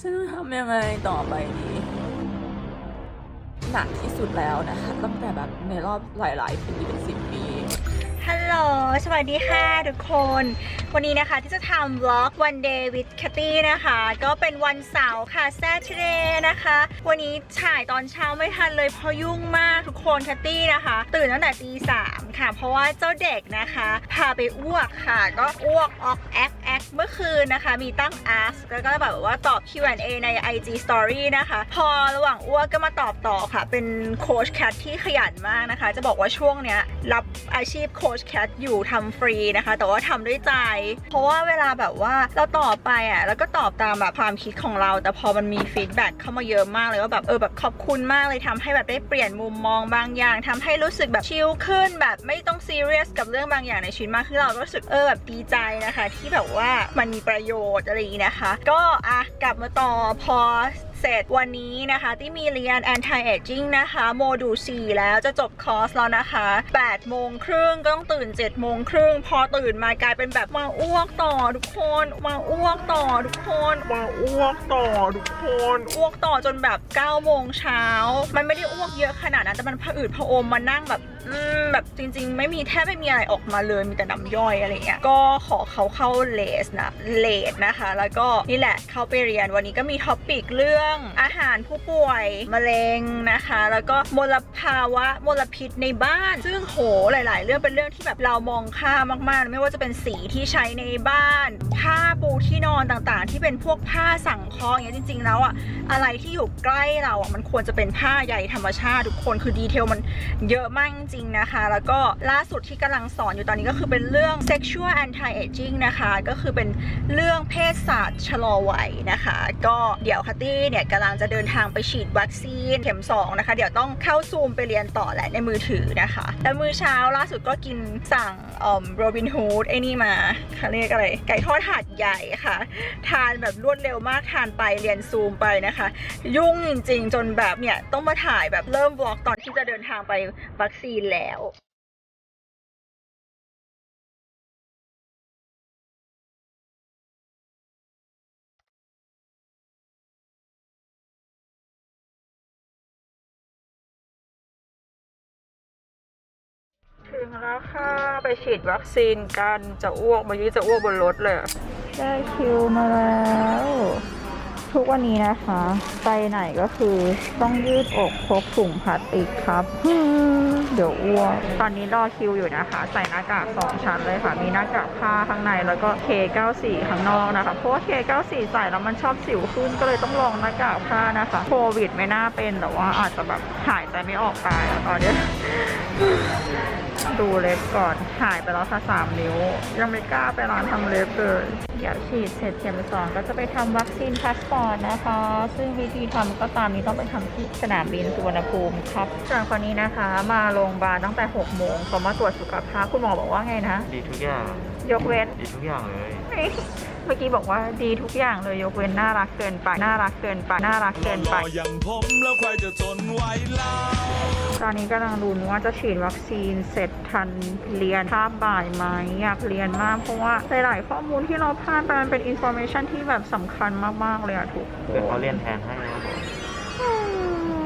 ฉันต้องทำยังไงต่อไปดีหนักที่สุดแล้วนะคะตั้งแต่แบบในรอบหลาย ๆ ปีเป็นสิบปี ฮัลโหล สวัสดีค่ะทุกคน วันนี้นะคะที่จะทำ vlog one day with Katty นะคะ ก็เป็นวันเสาร์ค่ะ Saturday นะคะ วันนี้ถ่ายตอนเช้าไม่ทันเลยเพราะยุ่งมากทุกคน Katty นะคะ ตื่นตั้งแต่ตีสามค่ะ เพราะว่าเจ้าเด็กนะคะ พาไปอ้วกค่ะ ก็อ้วกออกแอคแอคเมื่อคืนนะคะ มีตั้ง ask แล้วก็แบบว่าตอบ Q&A ใน IG Story นะคะ พอระหว่างอ้วกก็มาตอบต่อค่ะ เป็นโค้ชแคทที่ขยันมากนะคะ จะบอกว่าช่วงเนี้ยรับอาชีพโค้ชแคทอยู่ทำฟรีนะคะ แต่ว่าทำด้วยใจเพราะว่าเวลาแบบว่าเราตอบไปอะแล้วก็ตอบตามแบบความคิดของเรา แต่พอมันมีฟีดแบ็กเข้ามาเยอะมากเลยว่าแบบเออแบบขอบคุณมากเลยทำให้แบบได้เปลี่ยนมุมมองบางอย่างทำให้รู้สึกแบบชิลขึ้น แบบไม่ต้องซีเรียสกับเรื่องบางอย่างในชีวิตมากขึ้นเราก็รู้สึกเออแบบดีใจนะคะ ที่แบบว่ามันมีประโยชน์อะไรอย่างนี้นะคะ ก็อะกลับมาต่อพอ เสร็จวันนี้นะคะที่มีเรียน anti aging นะคะโมดูล4แล้วจะจบคอร์สแล้วนะคะ8โมงครึ่งก็ต้องตื่น7โมงครึ่งพอตื่นมากลายเป็นแบบมาอ้วกต่อทุกคนมาอ้วกต่อทุกคนมาอ้วกต่อทุกคนอ้วกต่อจนแบบ9โมงเช้ามันไม่ได้อ้วกเยอะขนาดนั้นแต่มันผะอืดผะอมมานั่งแบบ แบบจริง ๆ ไม่มีแทบไม่มีอะไรออกมาเลยมีแต่น้ำย่อยอะไรเงี้ยก็ขอเขาเข้าเลสนะเลสนะคะ แล้วก็นี่แหละเข้าไปเรียนวันนี้ก็มีท็อปิกเรื่องอาหารผู้ป่วยมะเร็งนะคะ แล้วก็มลภาวะมลพิษในบ้าน ซึ่งโหหลาย ๆ เรื่องเป็นเรื่องที่แบบเรามองข้ามาก ๆ ไม่ว่าจะเป็นสีที่ใช้ในบ้านผ้าปูที่นอนต่างๆ ที่เป็นพวกผ้าสังเคราะห์อย่างเงี้ยจริง ๆ แล้วอะอะไรที่อยู่ใกล้เราอะมันควรจะเป็นผ้าใยธรรมชาติทุกคนคือดีเทลมันเยอะมากจริงๆนะคะ แล้วก็ล่าสุดที่กำลังสอนอยู่ตอนนี้ก็คือเป็นเรื่อง sexual anti aging นะคะ ก็คือเป็นเรื่องเพศศาสตร์ชะลอวัยนะคะ ก็เดี๋ยวคัตตี้เนี่ยกำลังจะเดินทางไปฉีดวัคซีนเข็ม2นะคะ เดี๋ยวต้องเข้าซูมไปเรียนต่อแหละในมือถือนะคะ แล้วมื้อเช้าล่าสุดก็กินสั่งโรบินฮูดไอ้นี่มาเขาเรียกอะไร ไก่ทอดถาดใหญ่ค่ะ ทานแบบรวดเร็วมากทานไปเรียนซูมไปนะคะ ยุ่งจริง ๆ จนแบบเนี่ยต้องมาถ่ายแบบเริ่มวอล์กตอนที่จะเดินทางไปวัคซีนแล้วถึงแล้วค่ะไปฉีดวัคซีนกันจะอ้วกเมื่อกี้จะอ้วกบนรถเลย ได้คิวมาแล้ว ทุกวันนี้นะคะ ไปไหนก็คือต้องยืดอกพกถุงพลาสติกครับ เดี๋ยวอ้วกตอนนี้รอคิวอยู่นะคะ ใส่หน้ากากสองชั้นเลยค่ะ มีหน้ากากผ้าข้างในแล้วก็ K94 ข้างนอกนะคะ เพราะว่า K94 ใส่แล้วมันชอบสิวขึ้นก็เลยต้องลองหน้ากากผ้านะคะโควิดไม่น่าเป็นแต่ว่าอาจจะแบบหายใจไม่ออกตายอะตอนเนี้ยดูเล็บก่อน หายไปแล้วค่ะสามนิ้ว ยังไม่กล้าไปร้านทำเล็บเลยเดี๋ยวฉีดเสร็จเข็มสองก็จะไปทำวัคซีนพาสปอร์ตนะคะ ซึ่งวิธีทำก็ตามนี้ต้องไปทำที่สนามบินสุวรรณภูมิครับส่วนคนนี้นะคะ มาโรงพยาบาลตั้งแต่6โมงเขามาตรวจสุขภาพคุณหมอบอกว่าไงนะ ดีทุกอย่าง ยกเว้นดีทุกอย่างเลย เมื่อกี้บอกว่าดีทุกอย่างเลยยกเว้นน่ารักเกินไปน่ารักเกินไปน่ารักเกินไป อย่างผมแล้วใครจะทนไหวเล่าตอนนี้กำลังลุ้นว่าจะฉีดวัคซีนเสร็จทันเรียนภาพบ่ายไหมอยากเรียนมากเพราะว่าหลายๆข้อมูลที่เราพลาดไปมันเป็นอินโฟ a t ชันที่แบบสำคัญมากๆเลยอะทุกคเดี๋ยวเขานเรียนแทนให้ครับผม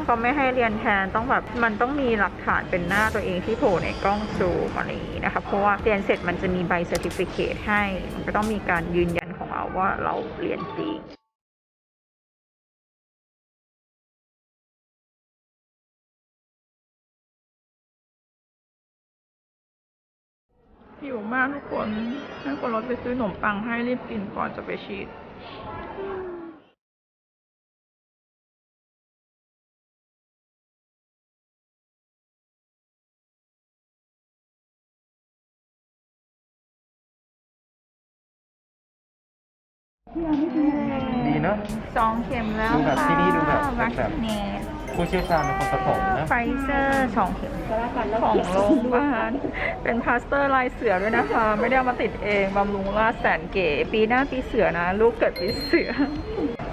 เขาไม่ให้เรียนแทนต้องแบบมันต้องมีหลักฐานเป็นหน้าตัวเองที่โผล่ในกล้องซูมอะไรอย่างนี้นะคะเพราะว่าเรียนเสร็จมันจะมีใบเซอร์ติฟิเคตให้มันก็ต้องมีการยืนยันของเรา ว่าเราเรียนจริงหิวมากทุกคนให้คนรถไปซื้อขนมปังให้รีบกินก่อนจะไปฉีด ดีเนอะสองเข็มแล้วดูแบบค่ะที่นี่ดูแบบวัคแบบ ซีนผู้เชี่ยวชาญเป็นคนผสมนะ ไฟเซอร์สองเข็มของโรงพยาบาลเป็นพลาสเตอร์ลายเสือด้วยนะคะ ไม่ได้เอามาติดเองบำรุงราษฎร์แสนเก๋ ปีหน้าปีเสือนะ ลูกเกิดปีเสือ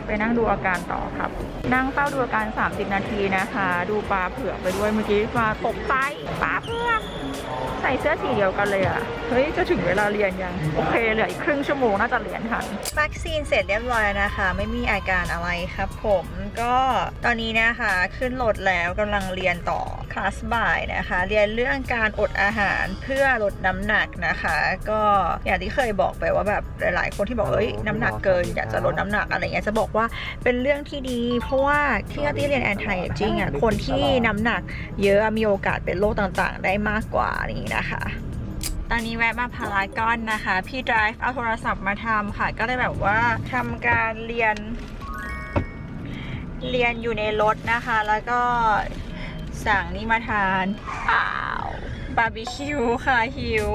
ไปนั่งดูอาการต่อครับ นั่งเฝ้าดูอาการ 30 นาทีนะคะ ดูปลาเผือกไปด้วยเมื่อกี้ปลาตกใจปลาเผือก ใส่เสื้อสีเดียวกันเลยอะ เฮ้ย จะถึงเวลาเรียนยัง โอเค เหลืออีกครึ่งชั่วโมงน่าจะเรียนทันวัคซีนเสร็จเรียบร้อยแล้วนะคะ ไม่มีอาการอะไรครับผมก็ตอนนี้นะคะขึ้นรถแล้วกำลังเรียนต่อคลาสบ่ายนะคะ เรียนเรื่องการอดอาหารเพื่อลดน้ำหนักนะคะ ก็อย่างที่เคยบอกไปว่าแบบหลายๆ คนที่บอกเอ้ยน้ำหนักเกินอยากจะลดน้ำหนักอะไรเงี้ยจะบอกว่าเป็นเรื่องที่ดี เพราะว่าที่ที่เรียนแอนตี้จริงอะคนที่น้ำหนักเยอะมีโอกาสเป็นโรคต่างๆ ได้มากกว่านี้นะคะ ตอนนี้แวะมาพารากอนนะคะ พี่ drive เอาโทรศัพท์มาทำค่ะ ก็เลยแบบว่าทำการเรียน เรียนอยู่ในรถนะคะ แล้วก็สั่งนี่มาทานอ้าวบาร์บีคิวค่ะหิว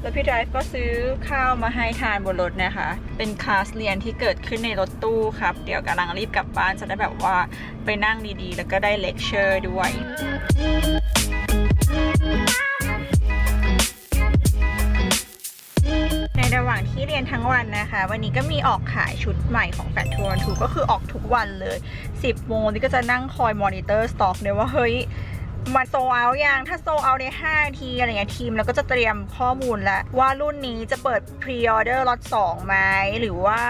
แล้วพี่ drive ก็ซื้อข้าวมาให้ทานบนรถนะคะ เป็นคลาสเรียนที่เกิดขึ้นในรถตู้ครับ เดี๋ยวกำลังรีบกลับบ้านจะได้แบบว่าไปนั่งดีๆ แล้วก็ได้เลคเชอร์ด้วย ที่เรียนทั้งวันนะคะ วันนี้ก็มีออกขายชุดใหม่ของแฟชทัวร์ทูก็คือออกทุกวันเลย 10โมงนี่ก็จะนั่งคอยมอนิเตอร์สต็อกเนี่ยว่าเฮ้ย มันโซเอาอยังถ้าโซเอาใน5ทีอะไรเงี้ยทีม แล้วก็จะเตรียมข้อมูลแล้วว่ารุ่นนี้จะเปิดพรีออเดอร์ล็อต2ไหมหรือว่า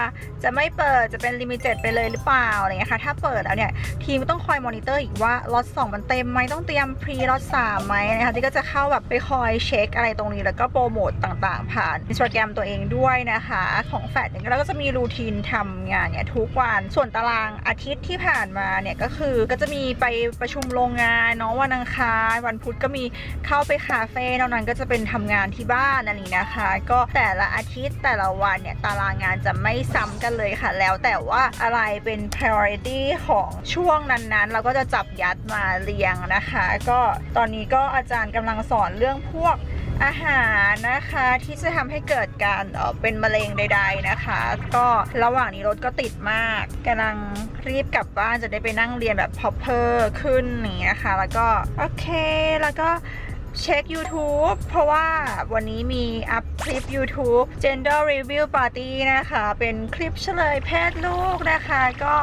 จะไม่เปิดจะเป็นลิมิเต็ดไปเลยหรือเปล่าอะไรเงี้ยค่ะถ้าเปิดแล้วเนี่ยทีมต้องคอยมอนิเตอร์อีกว่าล็อต2มันเต็มไหมต้องเตรียมพรีล็อต3ไหมนะคะที่ก็จะเข้าแบบไปคอยเช็คอะไรตรงนี้แล้วก็โปรโมตต่างๆ ผ่านอินสตาแกรมตัวเองด้วยนะคะของแฟดเนี่ยเราก็จะมีรูทีนทำงานเนี่ยทุกวันส่วนตารางอาทิตย์ที่ผ่านมาเนี่ยก็คือก็จะมีไปประชุมโรงงานเนาะวันอังคะ วันพุธก็มีเข้าไปคาเฟ่นอกนั้นก็จะเป็นทำงานที่บ้านอะไรองนะคะ ก็แต่ละอาทิตย์แต่ละวันเนี่ยตารางงานจะไม่ซ้ำกันเลยค่ะ แล้วแต่ว่าอะไรเป็น priority ของช่วงนั้นๆ เราก็จะจับยัดมาเรียงนะคะ ก็ตอนนี้ก็อาจารย์กำลังสอนเรื่องพวก อาหารนะคะที่จะทำให้เกิดการเอ่อเป็นมะเร็งใด ๆนะคะ ก็ระหว่างนี้รถก็ติดมากกำลังรีบกลับบ้านจะได้ไปนั่งเรียนแบบ proper ขึ้นอย่างเงี้ยค่ะ แล้วก็ โอเคแล้วก็เช็ค YouTube เพราะว่าวันนี้มีอัพคลิป YouTube Gender Review Party นะคะ เป็นคลิปเฉลยเพศลูกนะคะ ก็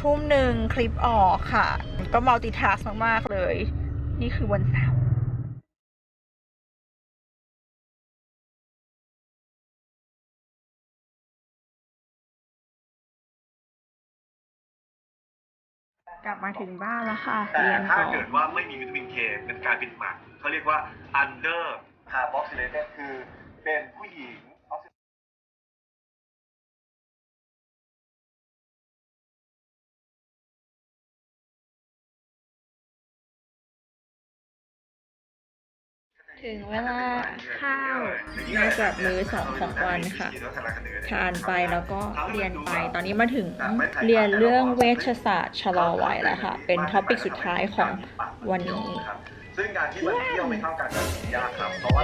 ทุ่มหนึ่งคลิปออกค่ะ ก็มัลติทัสมาก ๆ เลย นี่คือวันเสาร์ กลับมาถึงบ้านแล้วค่ะแต่เรียนถ้าต่อเกิดว่าไม่มีวิตามินเคเป็นการเป็นหมันเขาเรียกว่า under carboxylated คือเป็นผู้หญิง ถึงเวลาข้าวในแบบมือสองของวันค่ะ ทานไปแล้วก็เรียนไป ตอนนี้มาถึงเรียนเรื่องเวชศาสตร์ชะลอวัยแล้วค่ะ เป็นท็อปิกสุดท้ายของวันนี้ ซึ่งการที่มันเที่ยวไม่เท่ากันยากครับ เพราะว่า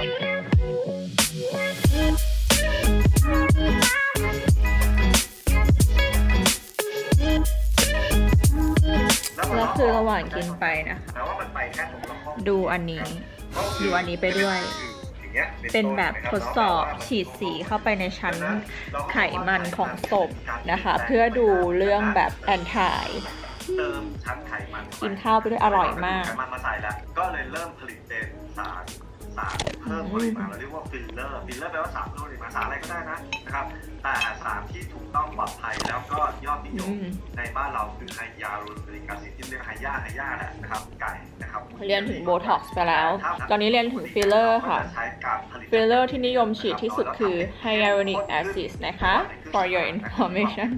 แล้วคือระหว่างกินไปนะคะ ดูอันนี้ ดูอันนี้ไปด้วยอย่างเงี้ยเป็นแบบทดสอบฉีดสีเข้าไปในชั้นไขมันของศพนะคะ เพื่อดูเรื่องแบบแอนทายเติมชั้นไขมันกินข้าวไปด้วยอร่อยมากไขมันมาใส่แล้วก็เลยเริ่มผลิตเป็นสาร สารเพิ่มปริมาณเราเรียกว่าฟิลเลอร์ฟิลเลอร์แปลว่าสารเพิ่มปริมาณสารอะไรก็ได้นะนะครับแต่สารที่ถูกต้องปลอดภัยแล้วก็ยอดนิยมในบ้านเราคือไฮยาลูริกแอซิดที่เรียกไฮยาไฮยาแหละนะครับไก่นะครับเรียนถึงโบท็อกซ์ไปแล้ว ตอนนี้เรียนถึงฟิลเลอร์ค่ะฟิลเลอร์ที่นิยมฉีดที่สุดคือ hyaluronic acid นะคะ for your information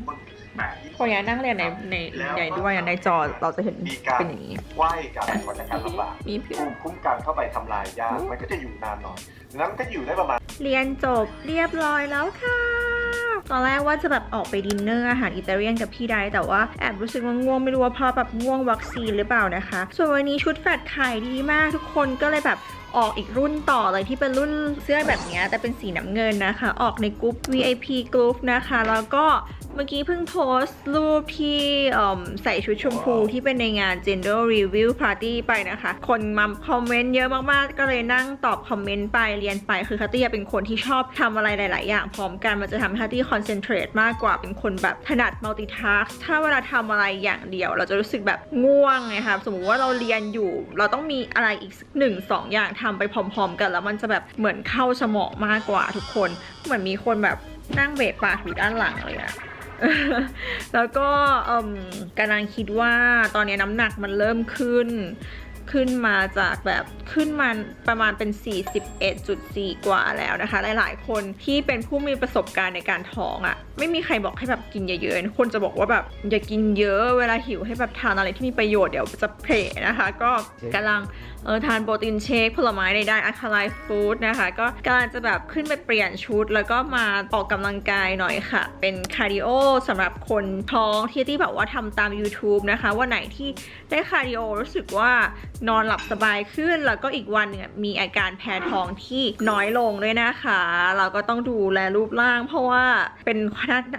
พอยังนั่งเรียนในในในด้วยในจอเราจะเห็นมีการเป็นอย่างนี้ไหว้กันก่อนจากการลำบากมีผิวภูมิคุ้มกันเข้าไปทำลายยากมันก็จะอยู่นานหน่อยดังนั้นมันก็อยู่ได้ประมาณ เรียนจบเรียบร้อยแล้วค่ะตอนแรกว่าจะแบบออกไปดินเนอร์อาหารอิตาเลียนกับพี่ไดแต่ว่าแอบรู้สึกว่าง่วงไม่รู้ว่าเพราะแบบง่วงวัคซีนหรือเปล่านะคะ ส่วนวันนี้ชุดแฟดขายดีมากทุกคนก็เลยแบบ ออกอีกรุ่นต่อเลยที่เป็นรุ่นเสื้อแบบนี้แต่เป็นสีน้ำเงินนะคะ ออกในกลุ่ม VIP กลุ่มนะคะ แล้วก็เมื่อกี้เพิ่งโพสต์รูปที่ใส่ชุดชมพูที่เป็นในงาน Gender Review Party ไปนะคะ คนมาคอมเมนต์เยอะมากๆ ก็เลยนั่งตอบคอมเมนต์ไปเรียนไป คือคาตี้เป็นคนที่ชอบทำอะไรหลาย ๆ อย่างพร้อมกัน มันจะทำให้คาตี้คอนเซนเทรตมากกว่าเป็นคนแบบถนัด multitask ถ้าเวลาทำอะไรอย่างเดียว เราจะรู้สึกแบบง่วงไงคะสมมุติว่าเราเรียนอยู่ เราต้องมีอะไรอีกสักหนึ่งสองอย่างททำไปพร้อม ๆ กันแล้วมันจะแบบเหมือนเข้าสมองมากกว่าทุกคน เหมือนมีคนแบบนั่งเบะปากอยู่ด้านหลังเลยอะแล้วก็กำลังคิดว่าตอนนี้น้ำหนักมันเริ่มขึ้น ขึ้นมาจากแบบขึ้นมาประมาณเป็น 41.4 กว่าแล้วนะคะ หลายๆ คนที่เป็นผู้มีประสบการณ์ในการท้องอะ่ะ ไม่มีใครบอกให้แบบกินเยอะๆ คนจะบอกว่าแบบอย่ากินเยอะเวลาหิวให้แบบทานอะไรที่มีประโยชน์เดี๋ยวจะเพลนะคะ ก็กำลัง เออทานโปรตีนเชคผลไม้ใดๆอะคาไลฟู้ดนะคะ ก็กำลังจะแบบขึ้นไปเปลี่ยนชุด แล้วก็มาออกกำลังกายหน่อยค่ะ เป็นคาร์ดิโอสำหรับคนท้องที่ที่แบบว่าทำตาม YouTube นะคะวันไหนที่ได้คาร์ดิโอรู้สึกว่านอนหลับสบายขึ้น แล้วก็อีกวันนึงมีอาการแพ้ท้องที่น้อยลงด้วยนะคะ เราก็ต้องดูแลรูปร่าง เพราะว่าเป็น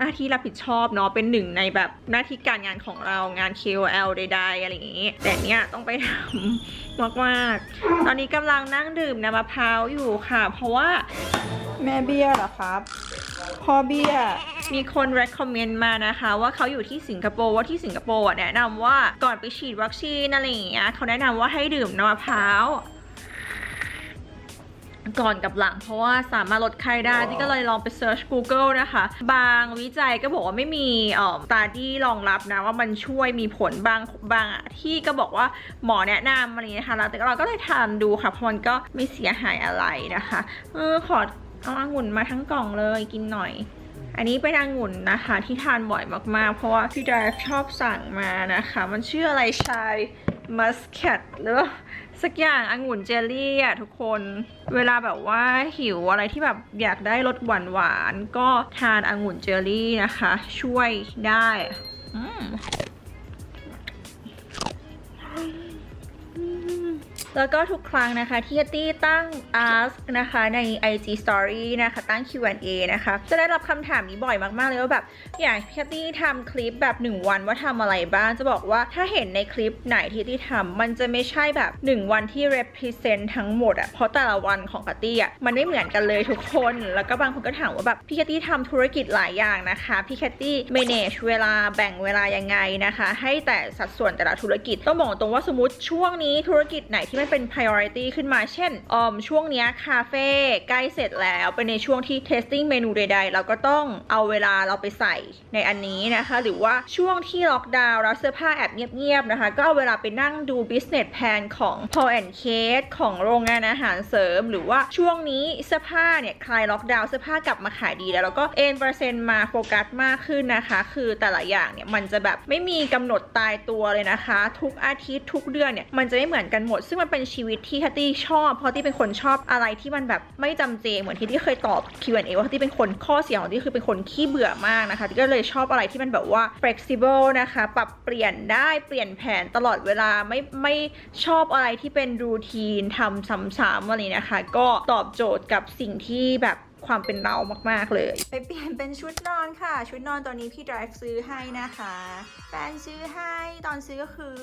หน้าที่รับผิดชอบเนาะเป็นหนึ่งในแบบหน้าที่การงานของเรางาน KOL ใดๆอะไรอย่างนี้ แต่เนี้ยต้องไปทำมากๆตอนนี้กำลังนั่งดื่มน้ำมะพร้าวอยู่ค่ะ เพราะว่าแม่เบี้ยเหรอครับพ่อเบี้ยมีคน recommend มานะคะ ว่าเขาอยู่ที่สิงคโปร์ว่าที่สิงคโปร์แนะนำว่าก่อนไปฉีดวัคซีนอะไรอย่างเงี้ยเขาแนะนำว่าให้ดื่มน้ำมะพร้าว ก่อนกับหลัง เพราะว่าสามารถลดไข้ได้ที่ก็เลยลองไปเซิร์ช Google นะคะ บางวิจัยก็บอกว่าไม่มีเอ่อตาดี้รองรับนะว่ามันช่วยมีผลบางบางที่ก็บอกว่าหมอแนะนำอะไรอย่างเงี้ยค่ะแล้วแต่เราก็เลยทานดูค่ะเพราะมันก็ไม่เสียหายอะไรนะคะเออขอเอาองุ่นมาทั้งกล่องเลยกินหน่อย อันนี้เป็นองุ่นนะคะที่ทานบ่อยมากๆ เพราะว่าพี่ดาชอบสั่งมานะคะ มันชื่ออะไรชาย มัสแคทหรือสักอย่างองุ่นเจลลี่อะทุกคนเวลาแบบว่าหิวอะไรที่แบบอยากได้รสหวานหวานก็ทานองุ่นเจลลี่นะคะ ช่วยได้ แล้วก็ทุกครั้งนะคะที่ตี้ตั้ง ask นะคะใน IG Story นะคะตั้ง Q&A นะคะ จะได้รับคำถามนี้บ่อยมากๆเลยว่าแบบอยากให้ตี้ทำคลิปแบบ 1 วันว่าทำอะไรบ้าง จะบอกว่าถ้าเห็นในคลิปไหนที่ตี้ทำมันจะไม่ใช่แบบ 1 วันที่ represent ทั้งหมดอะเพราะแต่ละวันของปาตี้อะมันไม่เหมือนกันเลยทุกคน แล้วก็บางคนก็ถามว่าแบบพี่แคตตี้ทำธุรกิจหลายอย่างนะคะ พี่แคตตี้ manage เวลาแบ่งเวลายังไงนะคะ ให้แต่สัดส่วนแต่ละธุรกิจต้องบอกตรงว่าสมมติช่วงนี้ธุรกิจไหนที่มันเป็น priority ขึ้นมา เช่นออมช่วงนี้คาเฟ่ใกล้เสร็จแล้ว เป็นในช่วงที่ testing เมนูใดๆ เราก็ต้องเอาเวลาเราไปใส่ในอันนี้นะคะ หรือว่าช่วงที่ล็อกดาวน์แล้วเสื้อผ้าแอบเงียบๆนะคะ ก็เอาเวลาไปนั่งดู business plan ของ Paul and Kate ของโรงงานอาหารเสริม หรือว่าช่วงนี้เสื้อผ้าเนี่ยคลายล็อกดาวน์เสื้อผ้ากลับมาขายดีแล้วแล้วก็เอ็นเปอร์เซ็นต์มาโฟกัสมากขึ้นนะคะ คือแต่ละอย่างเนี่ยมันจะแบบไม่มีกำหนดตายตัวเลยนะคะ ทุกอาทิตย์ทุกเดือนเนี่ยมันจะไม่เหมือนกันหมดซึ่งมันเป็นชีวิตที่แคตตี้ชอบ เพราะที่เป็นคนชอบอะไรที่มันแบบไม่จำเจเหมือนที่ที่เคยตอบ Q&A ว่าที่เป็นคนข้อเสียของที่คือเป็นคนขี้เบื่อมากนะคะที่ก็เลยชอบอะไรที่มันแบบว่า flexible นะคะปรับเปลี่ยนได้เปลี่ยนแผนตลอดเวลาไม่ไม่ชอบอะไรที่เป็นรูทีนทำซ้ำๆอะไรนะคะ ก็ตอบโจทย์กับสิ่งที่แบบความเป็นเรามาก ๆ เลย ไปเปลี่ยนเป็นชุดนอนค่ะ ชุดนอนตัวนี้พี่ drive ซื้อให้นะคะ แฟนซื้อให้ตอนซื้อก็คือ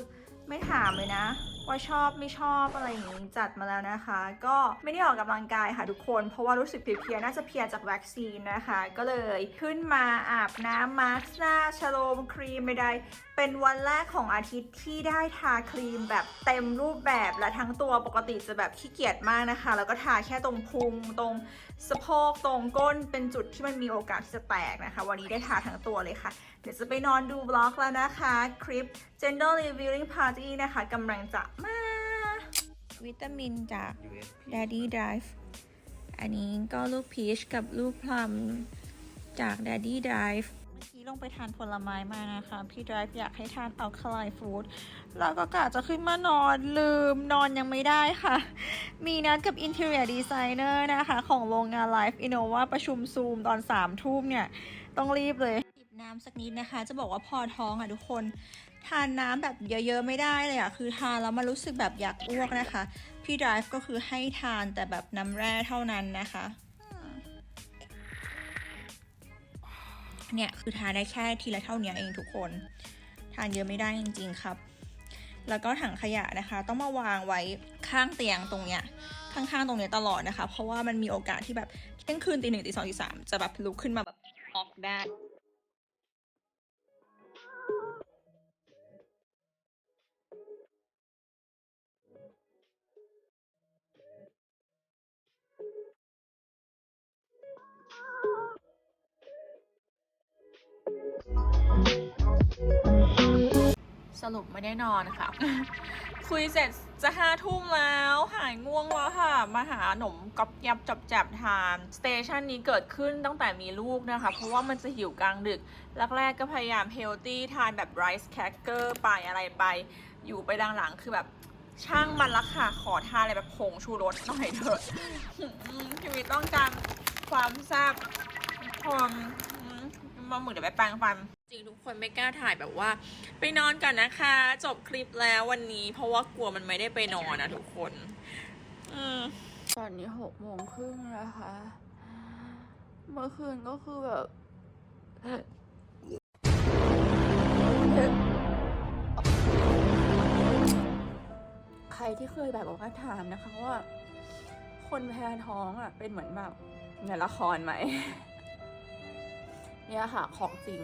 ไม่ถามเลยนะ ว่าชอบไม่ชอบอะไรอย่างนี้จัดมาแล้วนะคะ ก็ไม่ได้ออกกำลังกายค่ะทุกคน เพราะว่ารู้สึกเพลียๆน่าจะเพลียจากวัคซีนนะคะ ก็เลยขึ้นมาอาบน้ำมาสก์หน้าชโลมครีมไม่ได้ เป็นวันแรกของอาทิตย์ที่ได้ทาครีมแบบเต็มรูปแบบและทั้งตัวปกติจะแบบขี้เกียจมากนะคะ แล้วก็ทาแค่ตรงพุงตรงสะโพกตรงก้นเป็นจุดที่มันมีโอกาสที่จะแตกนะคะ วันนี้ได้ทาทั้งตัวเลยค่ะ เดี๋ยวจะไปนอนดูบล็อกแล้วนะคะ คลิป Gender Revealing Party นะคะกำลังจะมา วิตามินจาก Daddy Drive อันนี้ก็ลูกพีชกับลูกพลัมจาก Daddy Drive เมื่อกี้ลงไปทานผลไม้มานะคะ พี่ Drive อยากให้ทานอัลคาไลฟู้ดแล้วก็กะจะขึ้นมานอนลืมนอนยังไม่ได้ค่ะ มีนัดกับ Interior Designer นะคะ ของโรงงาน Life Innova ประชุมซูมตอน3ทุ่มเนี่ย ต้องรีบเลย น้ำสักนิดนะคะ จะบอกว่าพอท้องอะทุกคน ทานน้ำแบบเยอะๆไม่ได้เลยอะคือทานแล้วมันรู้สึกแบบอยากอ้วกนะคะ พี่ Drive ก็คือให้ทานแต่แบบน้ำแร่เท่านั้นนะคะเนี่ยคือทานได้แค่ทีละเท่านี้เองทุกคน ทานเยอะไม่ได้จริงๆครับ แล้วก็ถังขยะนะคะ ต้องมาวางไว้ข้างเตียงตรงเนี้ยข้างๆตรงเนี้ยตลอดนะคะ เพราะว่ามันมีโอกาสที่แบบเที่ยงคืนตีหนึ่งตีสองตีสามจะแบบลุกขึ้นมาแบบออกได้ สรุปไม่ได้นอนค่ะ คุยเสร็จจะห้าทุ่มแล้ว หายง่วงแล้วค่ะ มาหาขนมก๊อบยับจับจับทาน สเตชันนี้เกิดขึ้นตั้งแต่มีลูกนะคะ เพราะว่ามันจะหิวกลางดึก แรกๆก็พยายามเฮลตี้ทานแบบไรซ์แคคเกอร์ไปอะไรไป อยู่ไปหลังๆคือแบบช่างมันละค่ะ ขอทานอะไรแบบผงชูรสหน่อยเถอะชีวิตต้องการความแซ่บความอืมมาหมึกเดี๋ยวไปแปรงฟัน จริงทุกคนไม่กล้าถ่ายแบบว่า ไปนอนก่อนนะคะ จบคลิปแล้ววันนี้เพราะว่ากลัวมันไม่ได้ไปนอนนะทุกคน อืมตอนนี้หกโมงครึ่งนะคะ เมื่อคืนก็คือแบบใครที่เคยแบบว่าถามนะคะว่า คนแพ้ท้องอะ เป็นเหมือนแบบในละครไหม เนี่ยค่ะของจริง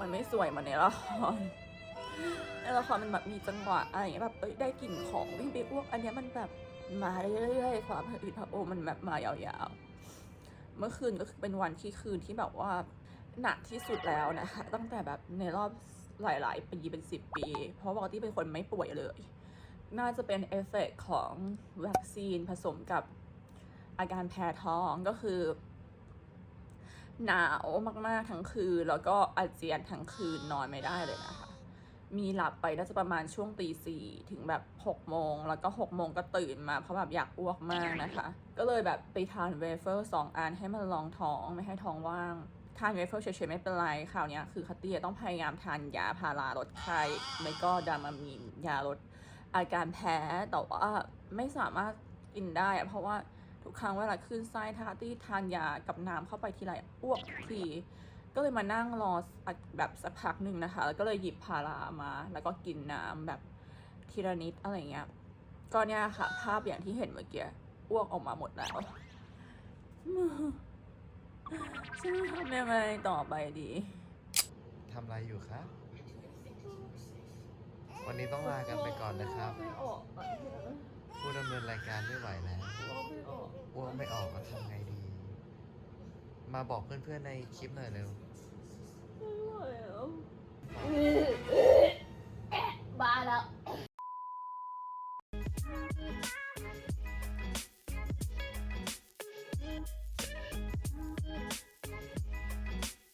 มันไม่สวยเหมือนในละครในละครมันแบบมีจังหวะอะไรอย่างเงี้ยแบบเอ้ยได้กลิ่นของวิ่งไปอ้วกอันเนี้ยมันแบบมาเรื่อยๆความผะอืดผะอมมันแบบมายาวๆ เมื่อคืนก็คือเป็นวันที่คืนที่แบบว่าหนักที่สุดแล้วนะคะตั้งแต่แบบในรอบหลายๆปีเป็นสิบปี เพราะปกติเป็นคนไม่ป่วยเลย น่าจะเป็นเอฟเฟกต์ของวัคซีนผสมกับอาการแพ้ท้องก็คือ หนาวมากๆทั้งคืน แล้วก็อาเจียนทั้งคืนนอนไม่ได้เลยนะคะ มีหลับไปน่าจะประมาณช่วงตีสี่ถึงแบบหกโมงแล้วก็หกโมงก็ตื่นมาเพราะแบบอยากอ้วกมากนะคะ ก็เลยแบบไปทานเวเฟอร์สองอันให้มันรองท้องไม่ให้ท้องว่างทานเวเฟอร์เฉยๆไม่เป็นไรคราวนี้คือคัตตี้ต้องพยายามทานยาพาราลดไข้ไม่ก็ดามามีนยาลดอาการแพ้แต่ว่าไม่สามารถกินได้เพราะว่า ทุกครั้งเวลาขึ้นไส้ทาตี้ทานยากับน้ำเข้าไปทีไรอ้วกทุกทีก็เลยมานั่งรอสักแบบสักพักหนึ่งนะคะ แล้วก็เลยหยิบพารามา แล้วก็กินน้ำแบบทีละนิดอะไรเงี้ยก็เนี่ยค่ะ ภาพอย่างที่เห็นเมื่อกี้อ้วกออกมาหมดแล้วฉันทำยังไงต่อไปดีทำอะไรอยู่ครับวันนี้ต้องลากันไปก่อนนะครับไม่ออกอะ ผู้ดำเนินรายการไม่ไหวแล้วอ้วกไม่ออกก็ทำไงดี มาบอกเพื่อนๆในคลิปหน่อยเร็วบ้าแล้ว